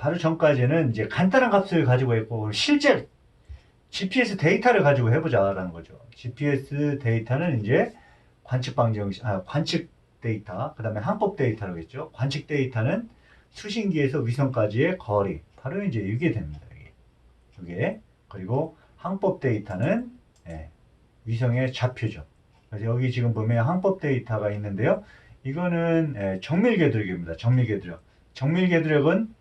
바로 전까지는 이제 간단한 값을 가지고 있고 실제 GPS 데이터를 가지고 해보자라는 거죠. GPS 데이터는 이제 관측 방정식, 아, 관측 데이터, 그 다음에 항법 데이터로겠죠. 관측 데이터는 수신기에서 위성까지의 거리, 바로 이제 이게 됩니다. 이게. 이게. 그리고 항법 데이터는 예, 위성의 좌표죠. 그래서 여기 지금 보면 항법 데이터가 있는데요. 이거는 예, 정밀 궤도력입니다. 정밀 궤도력. 정밀 궤도력은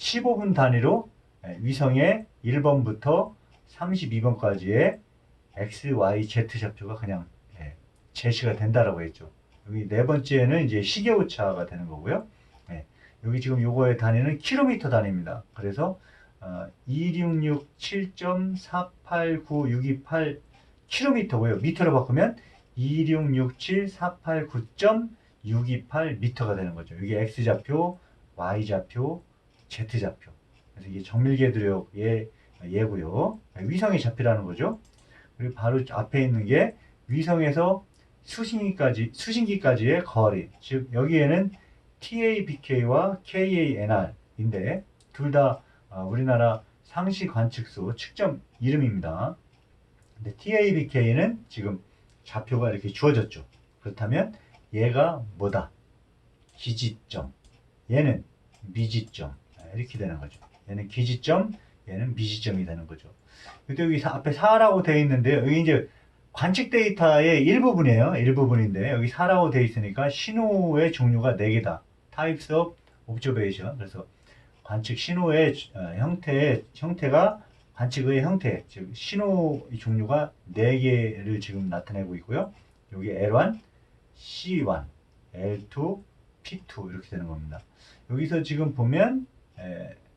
15분 단위로 예, 위성의 1번부터 32번까지의 x, y, z 좌표가 그냥 예, 제시가 된다라고 했죠. 여기 네 번째는 이제 시계 오차가 되는 거고요. 예, 여기 지금 요거의 단위는 킬로미터 단위입니다. 그래서 어, 2667.489628 킬로미터고요. 미터로 바꾸면 2667.489.628 미터가 되는 거죠. 이게 x 좌표, y 좌표, z 좌표. 그래서 이게 정밀궤도력의 예고요. 위성의 좌표라는 거죠. 그리고 바로 앞에 있는 게 위성에서 수신기까지 수신기까지의 거리. 즉 여기에는 TABK와 KANR인데 둘다 어, 우리나라 상시 관측소 측정 이름입니다. 근데 TABK는 지금 좌표가 이렇게 주어졌죠. 그렇다면 얘가 뭐다? 기지점. 얘는 미지점. 아, 이렇게 되는 거죠. 얘는 기지점, 얘는 미지점이 되는 거죠. 근데 여기 사- 앞에 4라고 되어 있는데 여기 이제 관측 데이터의 일부분이에요. 일부분인데 여기 4라고 되어 있으니까 신호의 종류가 4개다. Types of Observation. 그래서 관측 신호의 어, 형태 형태가 관측의 형태, 즉 신호 종류가 4개를 지금 나타내고 있고요. 여기 L1, C1, L2, P2 이렇게 되는 겁니다. 여기서 지금 보면 에,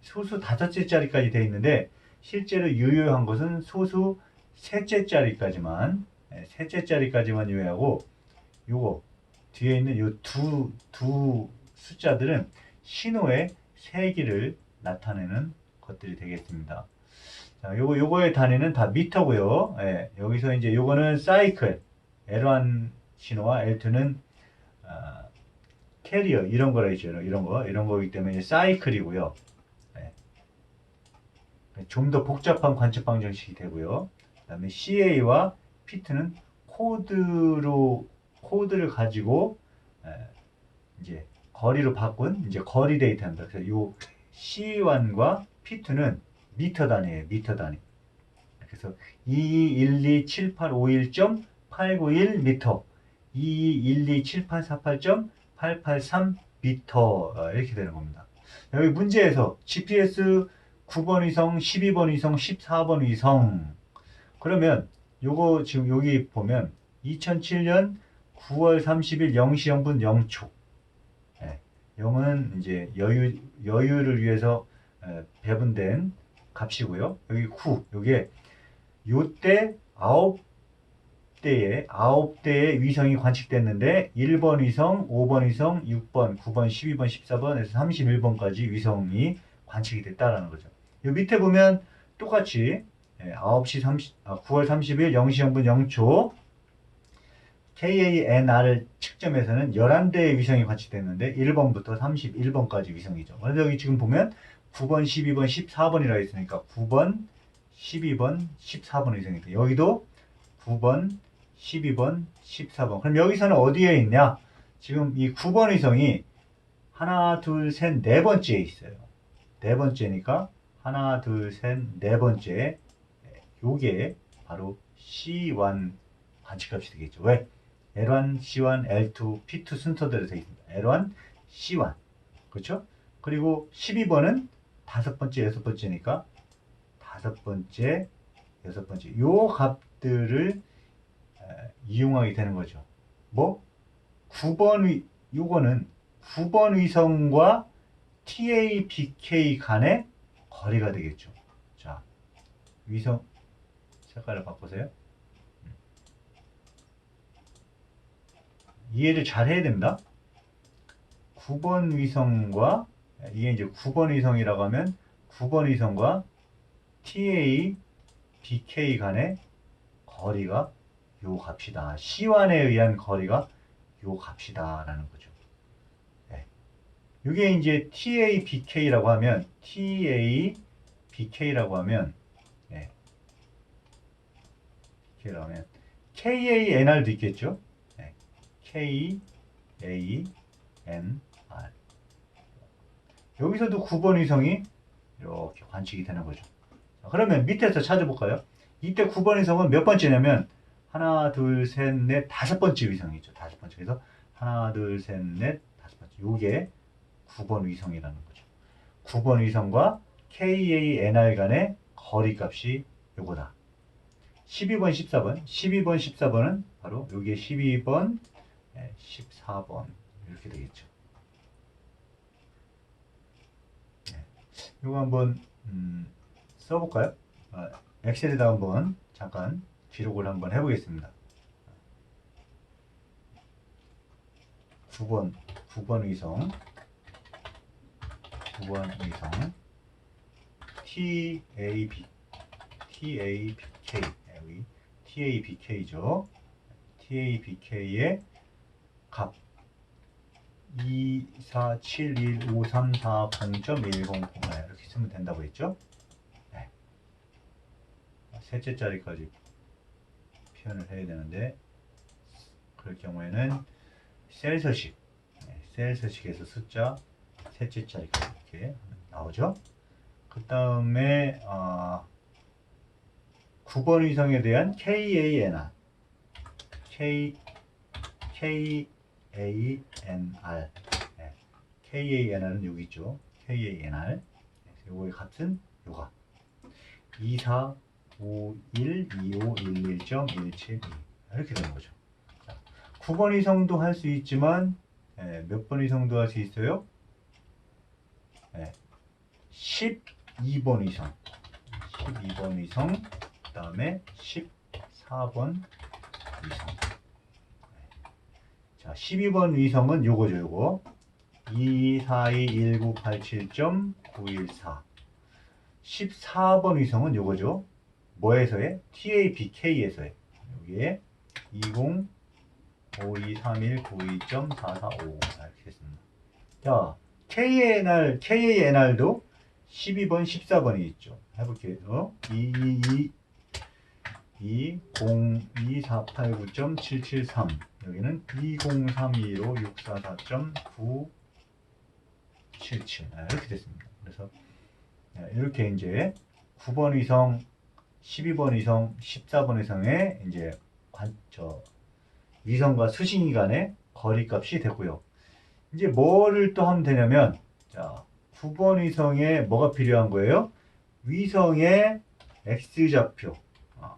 소수 다섯째 자리까지 되어 있는데 실제로 유효한 것은 소수 셋째 자리까지만 에, 셋째 자리까지만 유효하고 요거 뒤에 있는 요 두 두 숫자들은 신호의 세기를 나타내는 것들이 되겠습니다. 자, 요거 요거의 단위는 다 미터고요. 예, 여기서 이제 요거는 사이클 L1 신호와 L2는 아, 캐리어 이런 거라 했죠. 이런 거 이런 거기 때문에 사이클이고요. 네. 좀더 복잡한 관측 방정식이 되고요. 그다음에 CA와 피트는 코드로 코드를 가지고 네, 이제 거리로 바꾼 이제 거리 데이터입니다. 그래서 요 C1과 P2는 미터 단위예요. 미터 단위. 그래서 e 2127851.891 미터, e 2127848. 883m 어, 이렇게 되는 겁니다. 여기 문제에서 GPS 9번 위성, 12번 위성, 14번 위성 그러면 요거 지금 여기 보면 2007년 9월 30일 0시 0분 0초 예, 0은 이제 여유, 여유를 위해서 배분된 값이고요. 여기 9, 요게 요때 대에 9대의 위성이 관측됐는데 1번 위성, 5번 위성, 6번, 9번, 12번, 14번에서 31번까지 위성이 관측이 됐다라는 거죠. 요 밑에 보면 똑같이 예, 9시 30, 아, 9월 30일 0시 0분 0초 KANR 측점에서는 11대의 위성이 관측됐는데 1번부터 31번까지 위성이죠. 그래서 여기 지금 보면 9번, 12번, 14번이라고 있으니까 9번, 12번, 14번 위성이다. 여기도 9번, 12번, 14번. 그럼 여기서는 어디에 있냐? 지금 이 9번 위성이 하나, 둘, 셋, 네 번째에 있어요. 네 번째니까 하나, 둘, 셋, 네 번째. 요게 바로 C1 관측값이 되겠죠. 왜? L1, C1, L2, P2 순서대로 되어 있습니다. L1, C1. 그렇죠? 그리고 12번은 다섯 번째, 여섯 번째니까 다섯 번째, 여섯 번째. 요 값들을 에, 이용하게 되는 거죠. 뭐? 9번 위, 요거는 9번 위성과 TABK 간의 거리가 되겠죠. 자, 위성 색깔을 바꾸세요. 이해를 잘 해야 됩니다. 9번 위성과 이게 이제 9번 위성이라고 하면 9번 위성과 TA, BK 간의 거리가 요 값이다. C1에 의한 거리가 요 값이다라는 거죠. 네. 이게 이제 TABK라고 하면 TABK라고 하면 네. BK라고 하면 KANR도 있겠죠? 네. KANR 여기서도 9번 위성이 이렇게 관측이 되는 거죠. 자, 그러면 밑에서 찾아볼까요? 이때 9번 위성은 몇 번째냐면 하나, 둘, 셋, 넷, 다섯 번째 위성이죠. 다섯 번째. 그래서 하나, 둘, 셋, 넷, 다섯 번째. 요게 9번 위성이라는 거죠. 9번 위성과 KANR 간의 거리 값이 요거다. 12번, 14번. 12번, 14번은 바로 요게 12번, 14번 이렇게 되겠죠. 네. 요거 한번 음, 써볼까요? 아, 엑셀에다 한번 잠깐 기록을 한번 해보겠습니다. 9번, 9번 위성, 9번 위성, TAB, TABK, TABK죠. TABK의 값 2, 4, 7, 1, 5, 3, 4, 0.100 이렇게 쓰면 된다고 했죠? 네. 셋째 자리까지 표현을 해야 되는데 그럴 경우에는 셀 서식 네, 셀 서식에서 숫자 셋째 자리까지 이렇게 나오죠. 그 다음에 어, 9번 위성에 대한 KANR K KANR 네. KANR은 여기 있죠. KANR 요거의 값은 요가 2, 4, 5, 1, 2, 5, 1, 1.172 이렇게 되는 거죠. 자, 9번 이성도 할 수 있지만 예, 몇번 이성도 할 수 있어요? 예, 12번 이성 12번 이성 그 다음에 14번 위성 네. 자 12번 위성은 요거죠 요거 2421987.914 14번 위성은 요거죠 뭐에서의? TABK에서의 여기에 20523192.445 이렇게 됐습니다 자 KANR, KANR도 12번, 14번이 있죠. 해볼게요. 2, 2, 2, 0, 2, 4, 8, 9.773. 여기는 2032로 644.977. 아, 이렇게 됐습니다. 그래서 네, 이렇게 이제 9번 위성, 12번 위성, 14번 위성의 이제 관, 저 위성과 수신기 간의 거리값이 되고요. 이제 뭐를 또 하면 되냐면 자 9번 위성에 뭐가 필요한 거예요? 위성의 X좌표 아,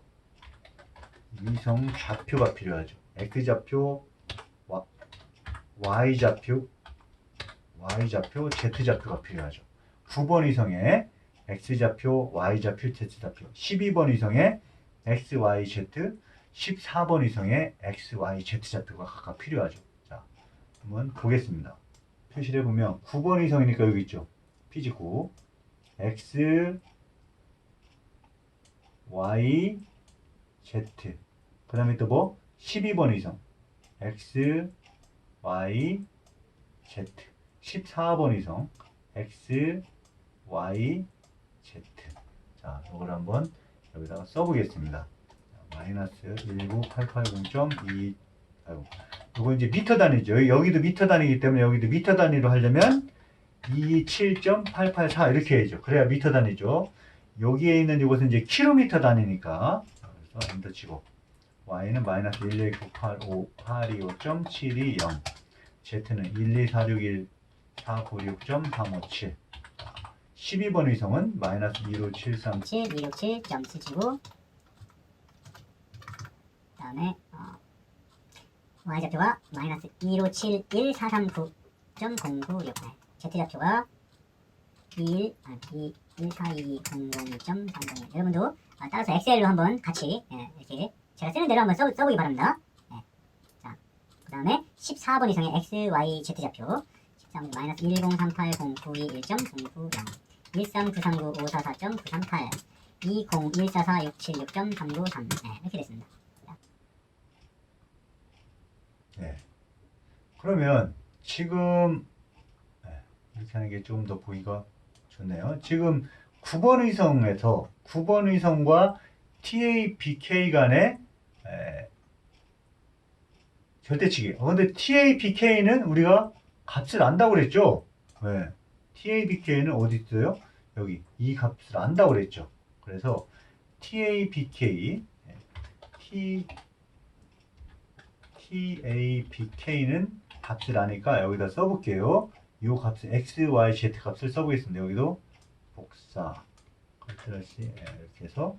위성 좌표가 필요하죠. X좌표 Y좌표 Y좌표 Z좌표가 필요하죠. 9번 위성에 X좌표 Y좌표 Z좌표 12번 위성에 X, Y, Z 14번 위성에 X, Y, Z좌표가 각각 필요하죠. 자, 한번 보겠습니다. 표시를 해보면 9번 위성이니까 여기 있죠. 피지 9 X Y Z 그 다음에 또 뭐? 12번 위성 X Y Z 14번 위성 X Y Z 자, 이걸 한번 여기다가 써보겠습니다. 자, 마이너스 19880.2 아이고 이거 이제 미터 단위죠. 여기도 미터 단위이기 때문에 여기도 미터 단위로 하려면 27.884 이렇게 해야죠. 그래야 미터 단위죠. 여기에 있는 이것은 이제 킬로미터 단위니까 그래서 엔터 치고 y는 마이너스 11985 825.720 z는 12461 496.357 12번 위성은 마이너스 1573 7, 267.779 다음에 어, y좌표가 마이너스 1571439.096 z좌표가 21, 아, 2, 14200.301 여러분도 아, 따라서 엑셀로 한번 같이 예, 이렇게 제가 쓰는 대로 한번 써, 써보기 바랍니다. 예. 자, 그 다음에 14번 이상의 x, y, z좌표. 13 마이너스 1038092.1.090 1393954.938 20144676393 네, 이렇게 됐습니다. 네. 그러면 지금 네. 이렇게 하는 게좀더 보기가 좋네요. 지금 9번 위성에서 9번 위성과 TABK 간의 에, 절대치기. 어, 근데 TABK는 우리가 값을 안다고 그랬죠? 네. TABK는 어디 있어요? 여기 이 값을 안다고 그랬죠. 그래서 TABK 예, T TABK는 값을 아니까 여기다 써볼게요. 이 값을 x, y, z 값을 써보겠습니다. 여기도 복사 컨트롤-C 예, 이렇게 해서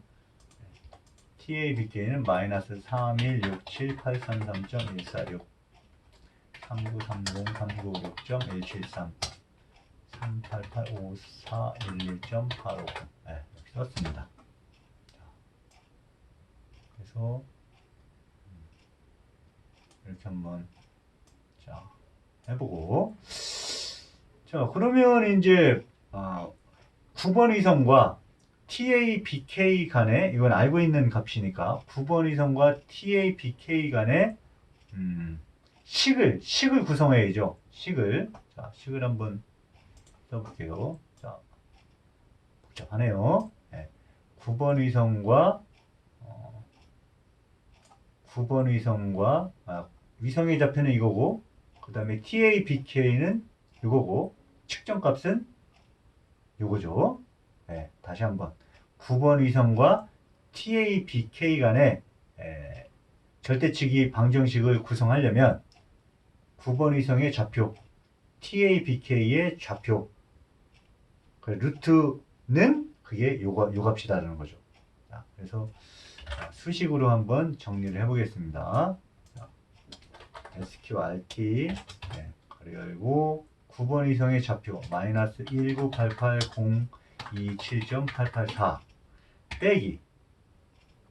TABK는 마이너스 3167833146 39303956.173 3885411.859 네, 이렇게 썼습니다. 자, 그래서 음, 이렇게 한번 자 해보고 자 그러면 이제 아, 9번 위성과 TABK 간에 이건 알고 있는 값이니까 9번 위성과 TABK 간에 음, 식을 식을 구성해야죠. 식을 자 식을 한번 써볼게요. 자 복잡하네요. 네. 9번 위성과 어, 9번 위성과 아, 위성의 좌표는 이거고 그 다음에 TABK는 이거고 측정값은 요거죠. 네, 다시 한번 9번 위성과 TABK 간의 에, 절대치기 방정식을 구성하려면 9번 위성의 좌표, TABK의 좌표, 그 루트는 그게 요거, 요 값이다라는 거죠. 자, 그래서 자, 수식으로 한번 정리를 해보겠습니다. 자, SQRT 네, 가로 열고 9번 위성의 좌표 마이너스 1988027.884 빼기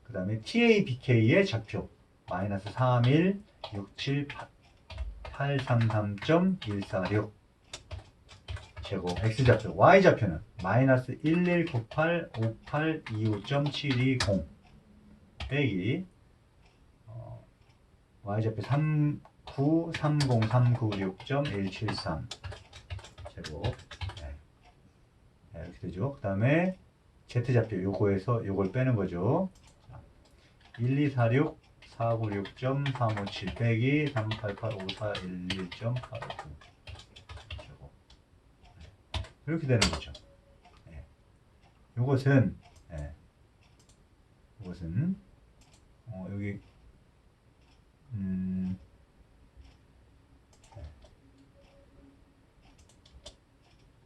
그 다음에 TABK의 좌표 마이너스 3167833.146 제곱 X좌표 Y좌표는 마이너스 11985825.720 빼기 어, Y좌표 3930396.173 제곱 네. 네, 이렇게 되죠. 그 다음에 Z좌표 요거에서 요걸 빼는 거죠. 1246 496.357 빼기 3885411.859 제곱 네. 이렇게 되는 거죠. 네. 요것은 네. 요것은 어, 여기 음, 네.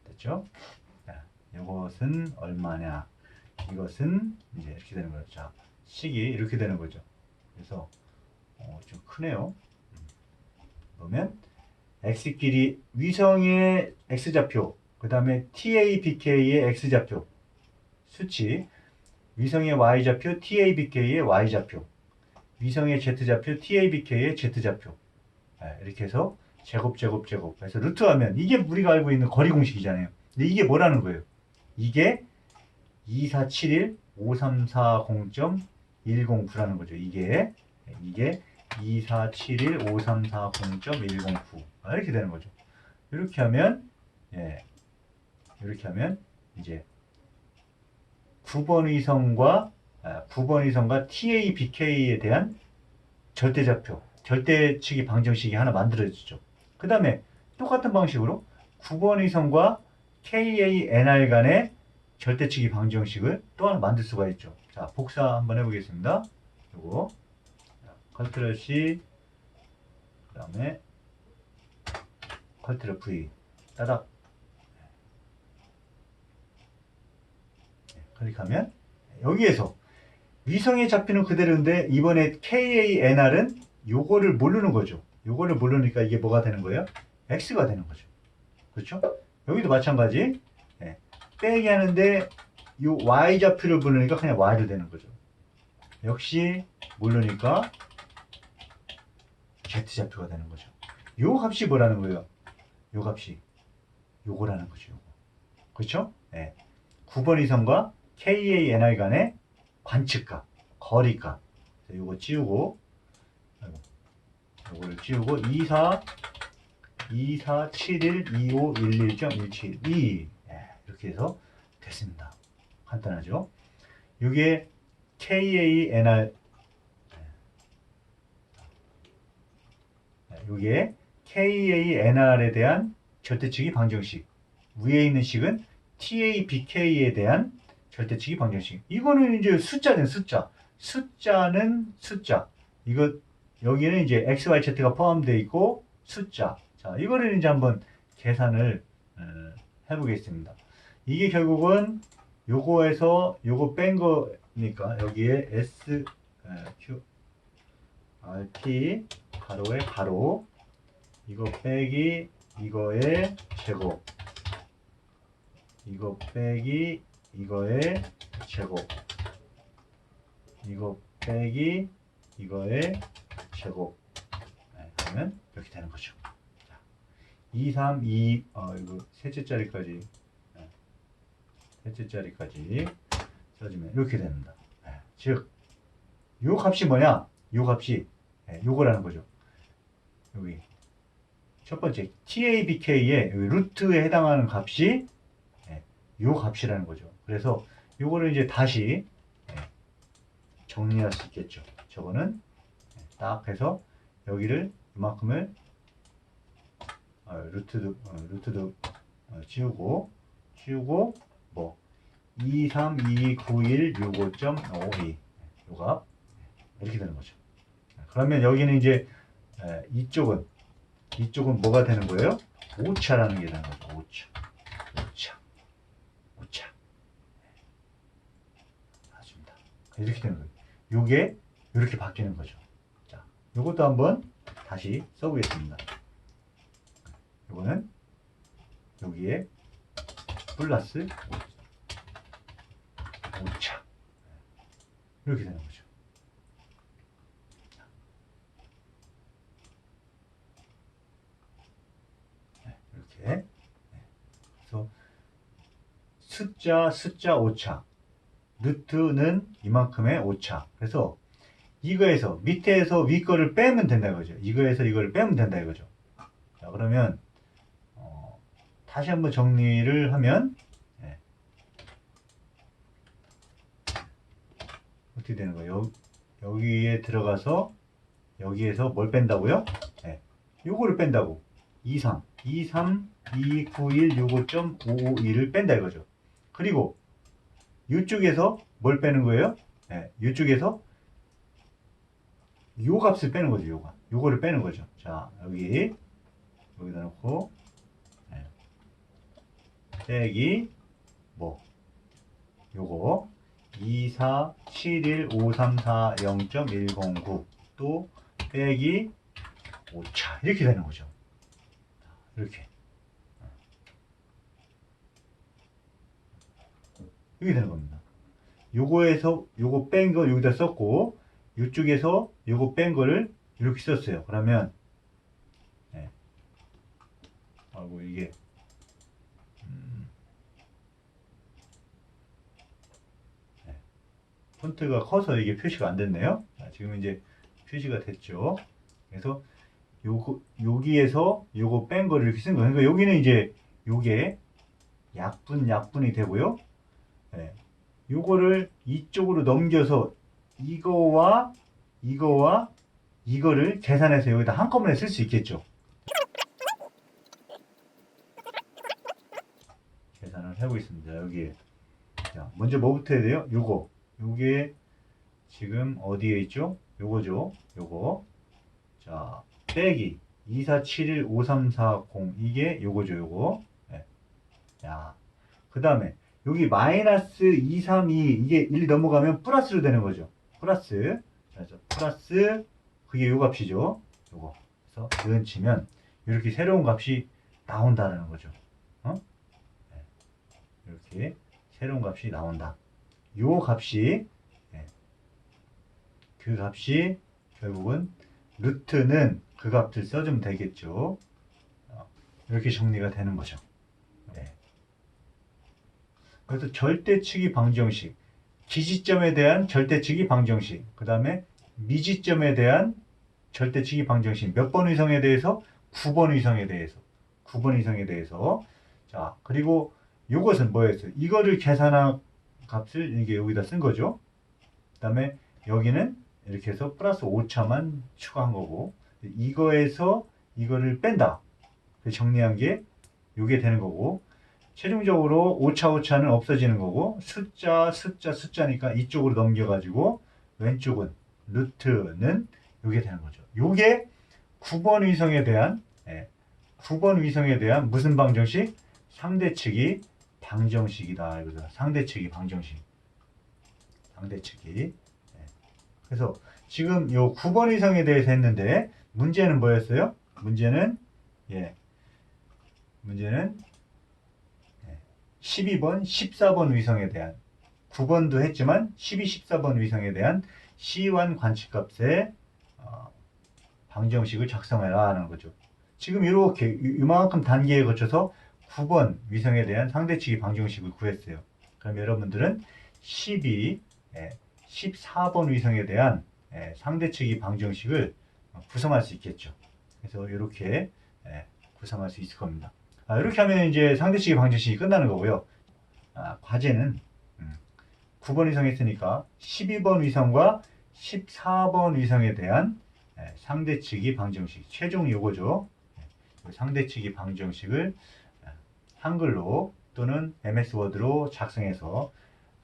됐죠? 자, 이것은 얼마냐? 이것은 이제 이렇게 되는 거죠. 자, 식이 이렇게 되는 거죠. 그래서 어, 좀 크네요. 음. 그러면 x끼리 위성의 x좌표, 그 다음에 TABK의 x좌표 수치, 위성의 y좌표, TABK의 y좌표, 위성의 z좌표, TABK의 z좌표 네, 이렇게 해서 제곱 제곱 제곱 해서 루트 하면 이게 우리가 알고 있는 거리 공식이잖아요. 근데 이게 뭐라는 거예요? 이게 2471 5340.109라는 거죠. 이게 이게 2471 5340.109 아, 이렇게 되는 거죠. 이렇게 하면 예 이렇게 하면 이제 9번 위성과 아, 9번 위성과 TABK에 대한 절대좌표, 절대치기 방정식이 하나 만들어지죠. 그 다음에 똑같은 방식으로 9번 위성과 KANR 간의 절대치기 방정식을 또 하나 만들 수가 있죠. 자, 복사 한번 해보겠습니다. 요거 컨트롤 C 그 다음에 컨트롤 V 따닥 네, 클릭하면 여기에서 위성의 잡히는 그대로인데 이번에 KANR은 요거를 모르는 거죠. 요거를 모르니까 이게 뭐가 되는 거예요? X가 되는 거죠. 그렇죠? 여기도 마찬가지. 예, 빼기 하는데 요 Y 좌표를 모르니까 그냥 Y로 되는 거죠. 역시 모르니까 Z 좌표가 되는 거죠. 요 값이 뭐라는 거예요? 요 값이 요거라는 거죠. 요거. 그렇죠? 예. 9번 이성과 KANR 간의 관측값, 거리값. 요거 찌우고, 아이고, 요거를 찌우고 24, 2471 2511.172 예, 이렇게 해서 됐습니다. 간단하죠? 이게 KANR 이게 KANR에 대한 절대치기 방정식 위에 있는 식은 TABK에 대한 절대치기 방정식. 이거는 이제 숫자는 숫자. 숫자는 숫자. 이거 여기는 이제 XYZ가 포함되어 있고 숫자. 자 이거를 이제 한번 계산을 어, 해보겠습니다. 이게 결국은 요거에서 요거 뺀 거니까 여기에 S 에, Q RT 가로에 가로 이거 빼기 이거의 제곱. 이거 빼기 이거의 제곱 이거 빼기 이거의 제곱 네, 하면 이렇게 되는 거죠. 자, 2, 3, 2, 어, 이거 셋째 자리까지 네, 셋째 자리까지 써주면 이렇게 됩니다. 네, 즉, 요 값이 뭐냐? 요 값이 네, 요거라는 거죠. 여기 첫 번째 TABK의 루트에 해당하는 값이 네, 요 값이라는 거죠. 그래서 요거를 이제 다시 네, 정리할 수 있겠죠. 저거는 네, 딱 해서 여기를 이만큼을 어, 루트도 어, 루트도 어, 지우고 지우고 뭐 2, 3, 2, 9, 1, 65.52 요가 이렇게 되는 거죠. 그러면 여기는 이제 에, 이쪽은 이쪽은 뭐가 되는 거예요? 오차라는 게 되는 거죠. 오차, 오차, 오차. 맞습니다. 이렇게 되는 거예요. 요게 이렇게 바뀌는 거죠. 자, 요것도 한번 다시 써보겠습니다. 요거는 여기에 플러스 오차 이렇게 되는 거죠. 네, 이렇게 네. 그래서 숫자 숫자 오차 루트는 이만큼의 오차. 그래서 이거에서 밑에서 위 거를 빼면 된다 이거죠. 이거에서 이거를 빼면 된다 이거죠. 자 그러면 어, 다시 한번 정리를 하면 네. 어떻게 되는 거예요? 여, 여기에 들어가서 여기에서 뭘 뺀다고요? 네. 요거를 뺀다고. 2, 3 2, 3, 2, 9, 1, 65.551을 뺀다 이거죠. 그리고 이쪽에서 뭘 빼는 거예요? 네, 이쪽에서 요 값을 빼는 거죠, 요가. 요거를 빼는 거죠. 자, 여기, 여기다 놓고, 네. 빼기, 뭐, 요거, 2, 4, 7, 1, 5, 3, 4, 0.109, 또, 빼기, 5차. 이렇게 되는 거죠. 이렇게. 이렇게 되는 겁니다. 요거에서 요거 뺀 거 여기다 썼고 이쪽에서 요거 뺀 거를 이렇게 썼어요. 그러면 네. 아이고 이게 음. 네. 폰트가 커서 이게 표시가 안 됐네요. 자, 지금 이제 표시가 됐죠. 그래서 요거 여기에서 요거 뺀 거를 이렇게 쓴 거예요. 그러니까 여기는 이제 요게 약분 약분이 되고요. 네. 요거를 이쪽으로 넘겨서 이거와 이거와 이거를 계산해서 여기다 한꺼번에 쓸 수 있겠죠. 계산을 해보겠습니다. 여기에. 자, 먼저 뭐부터 해야 돼요? 요거. 요게 지금 어디에 있죠? 요거죠. 요거. 자, 빼기 247153440 이게 요거죠. 요거. 네. 자, 그 다음에 여기 마이너스 232 이게 1 넘어가면 플러스로 되는 거죠. 플러스. 그래서 플러스 그게 요 값이죠. 요거. 그래서 는 치면 이렇게 새로운 값이 나온다는 거죠. 어? 네. 이렇게 새로운 값이 나온다. 요 값이 네. 그 값이 결국은 루트는 그 값을 써주면 되겠죠. 어, 이렇게 정리가 되는 거죠. 네. 그래서 절대치기 방정식, 기지점에 대한 절대치기 방정식, 그 다음에 미지점에 대한 절대치기 방정식 몇 번 위성에 대해서 9번 위성에 대해서 9번 위성에 대해서 자 그리고 요것은 뭐였어요? 이거를 계산한 값을 이게 여기다 쓴 거죠. 그 다음에 여기는 이렇게 해서 플러스 5차만 추가한 거고 이거에서 이거를 뺀다. 정리한 게 요게 되는 거고 최종적으로 5차 5차는 없어지는 거고 숫자 숫자 숫자니까 이쪽으로 넘겨가지고 왼쪽은 루트는 요게 되는 거죠. 요게 9번 위성에 대한 예, 9번 위성에 대한 무슨 방정식? 상대측이 방정식이다. 이거죠. 상대측이 방정식. 상대측이. 예. 그래서 지금 요 9번 위성에 대해서 했는데 문제는 뭐였어요? 문제는 예. 문제는 예, 12번, 14번 위성에 대한 9번도 했지만 12, 14번 위성에 대한 시완 관측값의 어, 방정식을 작성해라 하는 거죠. 지금 이렇게 이- 이만큼 단계에 거쳐서 9번 위성에 대한 상대측이 방정식을 구했어요. 그럼 여러분들은 12, 예, 14번 위성에 대한 예, 상대측이 방정식을 어, 구성할 수 있겠죠. 그래서 이렇게 예, 구성할 수 있을 겁니다. 아, 이렇게 하면 이제 상대측이 방정식이 끝나는 거고요. 아, 과제는 음, 9번 위성 했으니까 12번 위성과 14번 위성에 대한 예, 상대측이 방정식 최종 요거죠. 예, 이 상대측이 방정식을 아, 한글로 또는 MS 워드로 작성해서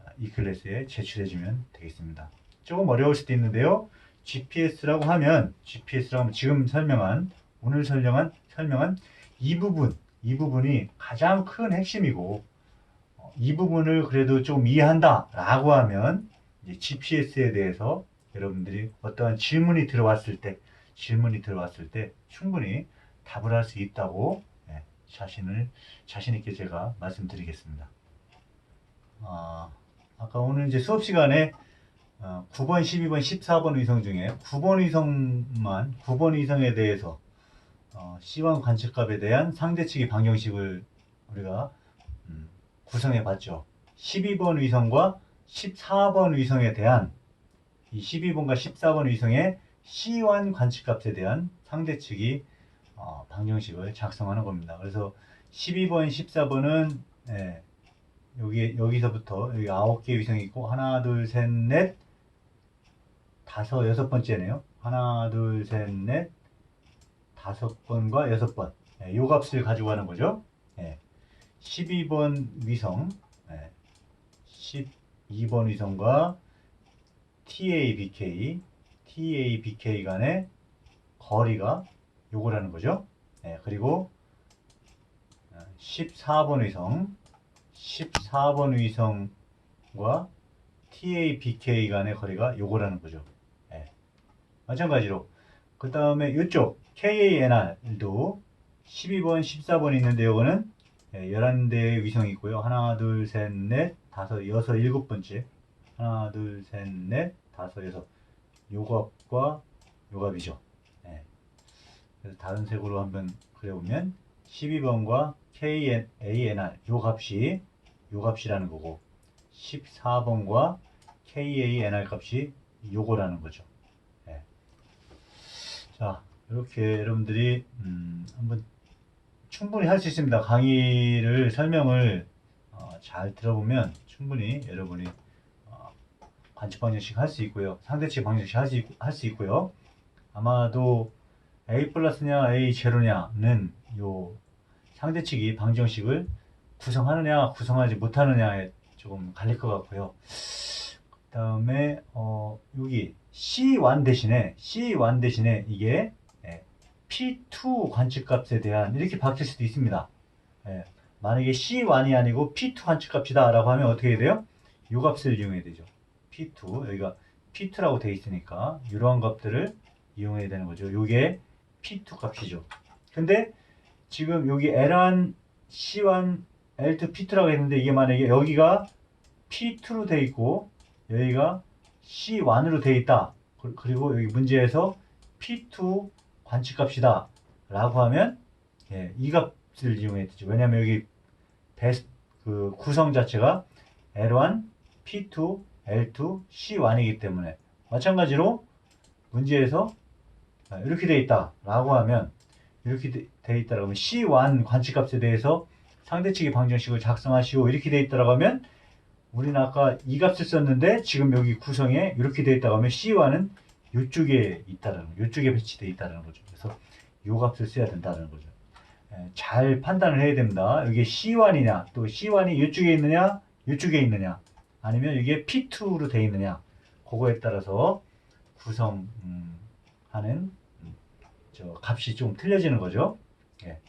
아, 이 클래스에 제출해주면 되겠습니다. 조금 어려울 수도 있는데요. GPS라고 하면 GPS라고 하면 지금 설명한 오늘 설명한 설명한 이 부분 이 부분이 가장 큰 핵심이고 어, 이 부분을 그래도 좀 이해한다 라고 하면 이제 GPS에 대해서 여러분들이 어떠한 질문이 들어왔을 때 질문이 들어왔을 때 충분히 답을 할 수 있다고 예, 자신을 자신 있게 제가 말씀드리겠습니다. 아, 아까 오늘 이제 수업 시간에 어, 9번, 12번, 14번 위성 중에 9번 위성만 9번 위성에 대해서 어, C1 관측값에 대한 상대측의 방정식을 우리가 음, 구성해 봤죠. 12번 위성과 14번 위성에 대한 이 12번과 14번 위성의 C1 관측값에 대한 상대측이 어, 방정식을 작성하는 겁니다. 그래서 12번, 14번은 예, 여기 여기서부터 여기 9개 위성이 있고 하나, 둘, 셋, 넷, 다섯, 여섯 번째네요. 하나, 둘, 셋, 넷, 다섯 번과 여섯 번. 예, 요 값을 가지고 가는 거죠. 예, 12번 위성, 예, 12번 위성과 TABK, TABK 간의 거리가 요거라는 거죠. 예, 그리고 14번 위성, 14번 위성과 TABK 간의 거리가 요거라는 거죠. 예. 마찬가지로 그 다음에 이쪽 KANR도 12번, 14번 있는데 요거는 예, 11대의 위성이 있고요. 하나, 둘, 셋, 넷, 다섯, 여섯, 일곱 번째. 하나, 둘, 셋, 넷, 다섯, 여섯. 요값과 요값이죠. 예. 그래서 다른 색으로 한번 그려보면 12번과 KANR 요 값이 요 값이라는 거고 14번과 KANR 값이 요거라는 거죠. 예. 자 이렇게 여러분들이 음, 한번 충분히 할 수 있습니다. 강의를 설명을 어, 잘 들어보면 충분히 여러분이 어, 관측 방정식 할 수 있고요. 상대치 방정식 할 수 할 수 있고요. 아마도 A 플러스냐 A 제로냐는 요 상대측이 방정식을 구성하느냐 구성하지 못하느냐에 조금 갈릴 것 같고요. 그 다음에 어, 여기 C1 대신에 C1 대신에 이게 예, P2 관측값에 대한 이렇게 바뀔 수도 있습니다. 예, 만약에 C1이 아니고 P2 관측값이다 라고 하면 어떻게 돼요? 이 값을 이용해야 되죠. P2 여기가 P2라고 되어 있으니까 이러한 값들을 이용해야 되는 거죠. 이게 P2 값이죠. 근데 지금 여기 L1, C1, L2, P2라고 했는데 이게 만약에 여기가 P2로 돼 있고 여기가 C1으로 돼 있다. 그- 그리고 여기 문제에서 P2 관측값이다. 라고 하면 예, 이 값을 이용해야 되죠. 왜냐면 여기 베스, 그 구성 자체가 L1, P2, L2, C1이기 때문에 마찬가지로 문제에서 아, 이렇게 돼 있다 라고 하면 이렇게 돼, 돼 있다 라고 하면 C1 관측값에 대해서 상대측의 방정식을 작성하시오 이렇게 돼 있다라고 하면 우리는 아까 이 값을 썼는데 지금 여기 구성에 이렇게 돼 있다고 하면 C1은 이쪽에 있다라는 거, 이쪽에 배치돼 있다라는 거죠. 그래서 이 값을 써야 된다는 거죠. 예, 잘 판단을 해야 됩니다. 이게 C1이냐 또 C1이 이쪽에 있느냐 이쪽에 있느냐 아니면 이게 P2로 돼 있느냐 그거에 따라서 구성하는 음, 저 값이 좀 틀려지는 거죠. 예.